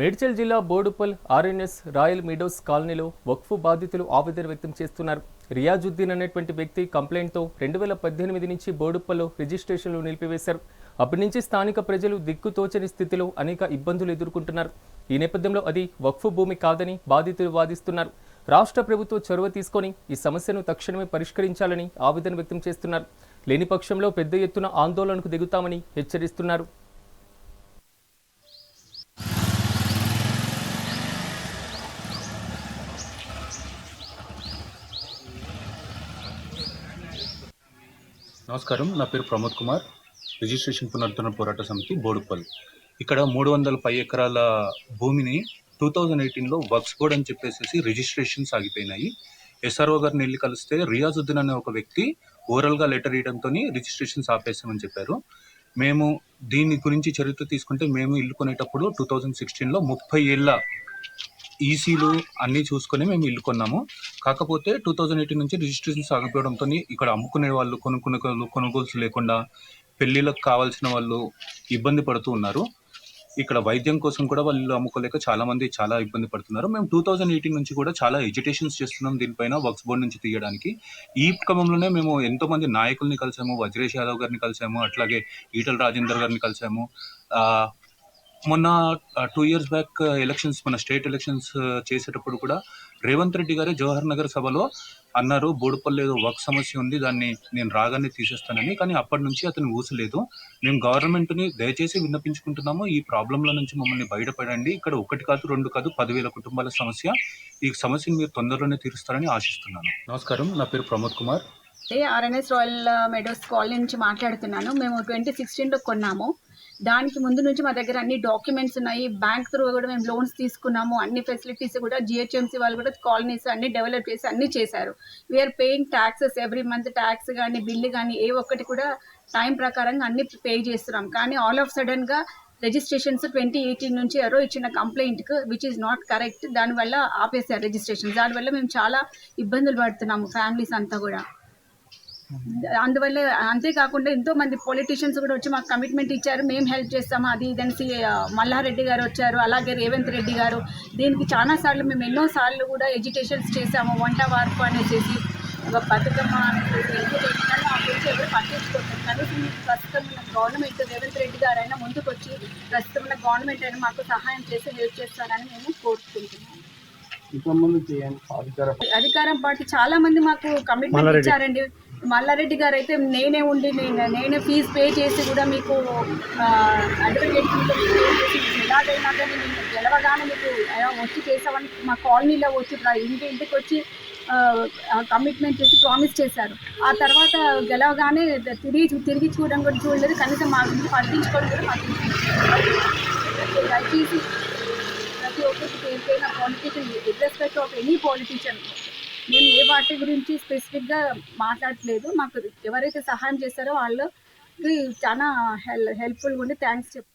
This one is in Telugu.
మేడ్చల్ జిల్లా బోడుపల్ ఆర్ఎన్ఎస్ రాయల్ మీడోస్ కాలనీలో వక్ఫ్ బాధితులు ఆవేదన వ్యక్తం చేస్తున్నారు. రియాజుద్దీన్ అనేటువంటి వ్యక్తి కంప్లైంట్తో రెండు వేల పద్దెనిమిది నుంచి బోడుప్పల్లో రిజిస్ట్రేషన్లు నిలిపివేశారు. అప్పటి నుంచి స్థానిక ప్రజలు దిక్కుతోచని స్థితిలో అనేక ఇబ్బందులు ఎదుర్కొంటున్నారు. ఈ నేపథ్యంలో అది వక్ఫ్ భూమి కాదని బాధితులు వాదిస్తున్నారు. రాష్ట్ర ప్రభుత్వం చొరవ తీసుకొని ఈ సమస్యను తక్షణమే పరిష్కరించాలని ఆవేదన వ్యక్తం చేస్తున్నారు. లేని పక్షంలో పెద్ద ఎత్తున ఆందోళనకు దిగుతామని హెచ్చరిస్తున్నారు. నమస్కారం. నా పేరు ప్రమోద్ కుమార్. రిజిస్ట్రేషన్ పునరుద్ధరణ పోరాట సమితి బోడుపల్ ఇక్కడ మూడు వందల పై ఎకరాల భూమిని టూ థౌజండ్ ఎయిటీన్లో వర్క్స్ బోర్డ్ అని చెప్పేసి రిజిస్ట్రేషన్స్ ఆగిపోయినాయి. ఎస్ఆర్ఓ గారిని వెళ్ళి కలిస్తే రియాజుద్దీన్ అనే ఒక వ్యక్తి ఓరల్గా లెటర్ ఇవ్వడంతో రిజిస్ట్రేషన్స్ ఆపేసామని చెప్పారు. మేము దీని గురించి చరిత్ర తీసుకుంటే మేము ఇల్లు కొనేటప్పుడు టూ థౌజండ్ సిక్స్టీన్లో ముప్పై ఏళ్ళ ఈసీలు అన్నీ చూసుకొని మేము ఇల్లు కొన్నాము. కాకపోతే టూ థౌజండ్ ఎయిటీన్ నుంచి రిజిస్ట్రేషన్ సాగిపోవడంతో ఇక్కడ అమ్ముకునే వాళ్ళు కొనుక్కునే వాళ్ళు కొనుగోలు లేకుండా పెళ్ళిళ్ళకు కావాల్సిన వాళ్ళు ఇబ్బంది పడుతూ ఉన్నారు. ఇక్కడ వైద్యం కోసం కూడా వాళ్ళు అమ్ముకోలేక చాలా మంది చాలా ఇబ్బంది పడుతున్నారు. మేము టూ థౌజండ్ ఎయిటీన్ నుంచి కూడా చాలా ఎడ్యుటేషన్స్ చేస్తున్నాం దీనిపైన వర్క్స్ బోర్డ్ నుంచి తీయడానికి. ఈ క్రమంలోనే మేము ఎంతో మంది నాయకుల్ని కలిసాము వజ్రేష్ యాదవ్ గారిని కలిసాము అట్లాగే ఈటల రాజేందర్ గారిని కలిసాము. మొన్న టూ ఇయర్స్ బ్యాక్ ఎలక్షన్స్ మన స్టేట్ ఎలక్షన్స్ చేసేటప్పుడు కూడా రేవంత్ రెడ్డి గారే జవహర్ నగర్ సభలో అన్నారు బోడుపల్లి ఏదో వర్క్ సమస్య ఉంది దాన్ని నేను రాగానే తీసేస్తానని. కానీ అప్పటి నుంచి అతను ఊసలేదు. మేము గవర్నమెంట్ని దయచేసి విన్నపించుకుంటున్నాము ఈ ప్రాబ్లంల నుంచి మమ్మల్ని బయటపడండి. ఇక్కడ ఒకటి కాదు రెండు కాదు పదివేల కుటుంబాల సమస్య. ఈ సమస్యను మీరు తొందరలోనే తీరుస్తారని ఆశిస్తున్నాను. నమస్కారం. నా పేరు Pramod Kumar. RNS royal meadows colony నుంచి మాట్లాడుతున్నాను. మేము ట్వంటీ సిక్స్టీన్లో కొన్నాము. దానికి ముందు నుంచి మా దగ్గర అన్ని డాక్యుమెంట్స్ ఉన్నాయి. బ్యాంక్ త్రూ కూడా మేము లోన్స్ తీసుకున్నాము. అన్ని ఫెసిలిటీస్ కూడా జిహెచ్ఎంసీ వాళ్ళు కూడా కాలనీస్ అన్ని డెవలప్ చేసి అన్ని చేశారు. We are paying taxes every month tax కానీ బిల్లు కానీ ఏ ఒక్కటి కూడా టైం ప్రకారంగా అన్ని పే చేస్తున్నాం. కానీ ఆల్ ఆఫ్ సడన్గా రిజిస్ట్రేషన్స్ ట్వంటీ ఎయిటీన్ నుంచి ఎవరో ఇచ్చిన కంప్లైంట్కి విచ్ ఈజ్ నాట్ కరెక్ట్ దానివల్ల ఆపేశారు రిజిస్ట్రేషన్ దానివల్ల మేము చాలా ఇబ్బందులు పడుతున్నాము ఫ్యామిలీస్ అంతా కూడా. అందువల్ల అంతేకాకుండా ఎంతో మంది పొలిటీషియన్స్ కూడా వచ్చి మాకు కమిట్మెంట్ ఇచ్చారు. మేము హెల్ప్ చేస్తాము అది ఇదని మల్లారెడ్డి గారు వచ్చారు. అలాగే రేవంత్ రెడ్డి గారు. దీనికి చాలా సార్లు మేము ఎన్నో సార్లు కూడా ఎడ్యుకేషన్స్ చేసాము వంట వార్పు అనేసి ఒక బతుకమ్మ అనేసి ఆ గురించి ఎవరు కనీసం మీకు ప్రస్తుతం ఉన్న గవర్నమెంట్ రేవంత్ రెడ్డి గారు అయినా ముందుకు వచ్చి ప్రస్తుతం ఉన్న గవర్నమెంట్ అయినా మాకు సహాయం చేసి హెల్ప్ చేస్తారని మేము కోరుకుంటున్నాము. అధికారం పార్టీ చాలా మంది మాకు కమిట్మెంట్ ఇచ్చారండి. మల్లారెడ్డి గారు అయితే నేనే ఉండి నేను నేనే ఫీజు పే చేసి కూడా మీకు అడ్వకేట్ ఎలాగైనా కానీ నేను గెలవగానే మీకు వచ్చి చేసామని మా కాలనీలో వచ్చి ఇంటి ఇంటికి వచ్చి కమిట్మెంట్ చేసి ప్రామిస్ చేశారు. ఆ తర్వాత గెలవగానే తిరిగి తిరిగి చూడడం కూడా చూడలేదు. కనీసం మా గురించి పట్టించుకోవడం కూడా మాకు దయచేసి ప్రతి ఒక్కరికి పేరుపైన politician respect of any politician నేను ఏ వాటి గురించి స్పెసిఫిక్గా మాట్లాడట్లేదు. మాకు ఎవరైతే సహాయం చేస్తారో వాళ్ళకి చాలా హెల్ హెల్ప్ఫుల్గా ఉండి థ్యాంక్స్ చెప్